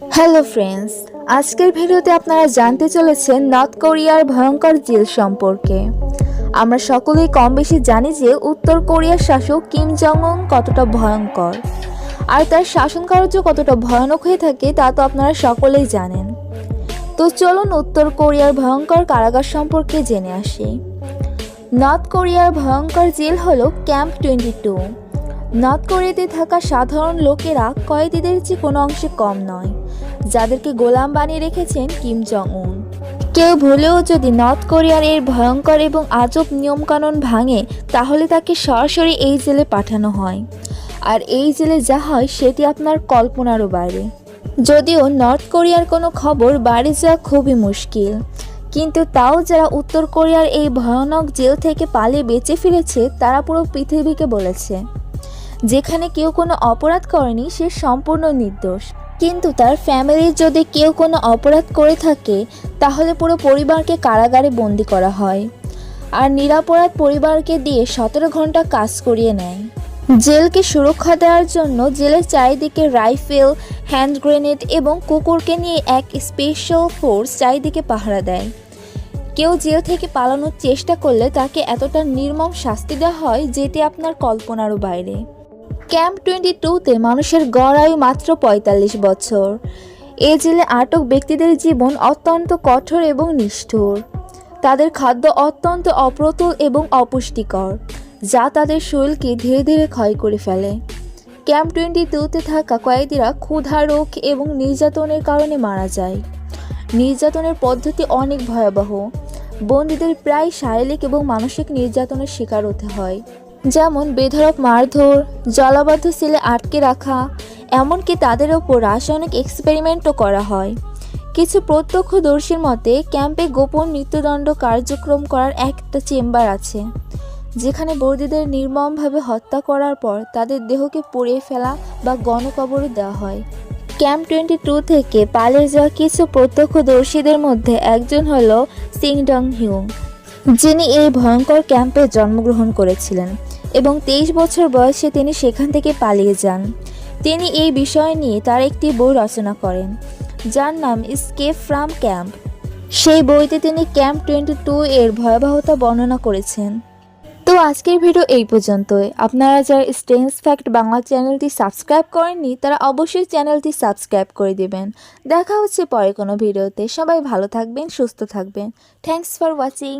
Hello friends আজকের ভিডিওতে আপনারা জানতে চলেছেন নর্থ কোরিয়ার ভয়ঙ্কর জেল সম্পর্কে। আমরা সকলেই কম বেশি জানি যে উত্তর কোরিয়ার শাসক কিম জং কতটা ভয়ঙ্কর। আর তার শাসন কার্য কতটা ভয়ানক হয়ে থাকে তা তো আপনারা সকলেই জানেন। তো চলুন উত্তর কোরিয়ার ভয়ঙ্কর কারাগার সম্পর্কে জেনে আসি। নর্থ কোরিয়ার ভয়ঙ্কর জেল হলো ক্যাম্প টোয়েন্টি টু নর্থ কোরিয়াতে থাকা সাধারণ লোকেরা কয়েদিদের চেয়ে কোনো অংশে কম নয়। যাদেরকে গোলাম বানিয়ে রেখেছেন কিম জং উন কেউ ভুলেও যদি নর্থ কোরিয়ার এর ভয়ঙ্কর এবং আজব নিয়মকানুন ভাঙে, তাহলে তাকে সরাসরি এই জেলে পাঠানো হয়। আর এই জেলে যা হয়, সেটি আপনার কল্পনারও বাইরে। যদিও নর্থ কোরিয়ার কোনো খবর বাড়ি যাওয়া খুবই মুশকিল। কিন্তু তাও যারা উত্তর কোরিয়ার এই ভয়ানক জেল থেকে পালিয়ে বেঁচে ফিরেছে, তারা পুরো পৃথিবীকে বলেছে। যেখানে কেউ কোনো অপরাধ করেনি, সে সম্পূর্ণ নির্দোষ। কিন্তু তার ফ্যামিলির যদি কেউ কোনো অপরাধ করে থাকে, তাহলে পুরো পরিবারকে কারাগারে বন্দি করা হয়। আর নিরাপরাধ পরিবারকে দিয়ে সতেরো ঘণ্টা কাজ করিয়ে নেয়। জেলকে সুরক্ষা দেওয়ার জন্য জেলের চারিদিকে রাইফেল, হ্যান্ড গ্রেনেড এবং কুকুরকে নিয়ে এক স্পেশাল ফোর্স চারিদিকে পাহারা দেয়। কেউ জেল থেকে পালানোর চেষ্টা করলে তাকে এতটা নির্মম শাস্তি দেওয়া হয়, যেটি আপনার কল্পনারও বাইরে। ক্যাম্প টোয়েন্টি টুতে মানুষের গড় আয়ু মাত্র পঁয়তাল্লিশ বছর। এ জেলে আটক ব্যক্তিদের জীবন অত্যন্ত কঠোর এবং নিষ্ঠুর। তাদের খাদ্য অত্যন্ত অপ্রতুল এবং অপুষ্টিকর, যা তাদের শরীরকে ধীরে ধীরে ক্ষয় করে ফেলে। ক্যাম্প টোয়েন্টি টুতে থাকা কয়েদিরা ক্ষুধা, রোগ এবং নির্যাতনের কারণে মারা যায়। নির্যাতনের পদ্ধতি অনেক ভয়াবহ। বন্দীদের প্রায় শারীরিক এবং মানসিক নির্যাতনের শিকার হতে হয়। যেমন বেধড়ক মারধর, জলাবদ্ধ সেলে আটকে রাখা, এমনকি তাদের ওপর রাসায়নিক এক্সপেরিমেন্টও করা হয়। কিছু প্রত্যক্ষদর্শীর মতে, ক্যাম্পে গোপন মৃত্যুদণ্ড কার্যক্রম করার একটা চেম্বার আছে, যেখানে বর্দিদের নির্মমভাবে হত্যা করার পর তাদের দেহকে পুড়িয়ে ফেলা বা গণকবরে দেওয়া হয়। ক্যাম্প টোয়েন্টি টু থেকে পালিয়ে যাওয়া কিছু প্রত্যক্ষদর্শীদের মধ্যে একজন হলো সিংডং হিউং, যিনি এই ভয়ঙ্কর ক্যাম্পে জন্মগ্রহণ করেছিলেন। এবং তেইশ বছর বয়সে তিনি সেখান থেকে পালিয়ে যান। তিনি এই বিষয় নিয়ে তার একটি বই রচনা করেন, যার নাম স্কেপ ফ্রাম ক্যাম্প সেই বইতে তিনি ক্যাম্প টোয়েন্টি টু এর ভয়াবহতা বর্ণনা করেছেন। তো আজকের ভিডিও এই পর্যন্তই। আপনারা যারা স্টেন্স ফ্যাক্ট বাংলা চ্যানেলটি সাবস্ক্রাইব করেননি, তারা অবশ্যই চ্যানেলটি সাবস্ক্রাইব করে দেবেন। দেখা হচ্ছে পরে কোনো ভিডিওতে। সবাই ভালো থাকবেন, সুস্থ থাকবেন। Thanks for watching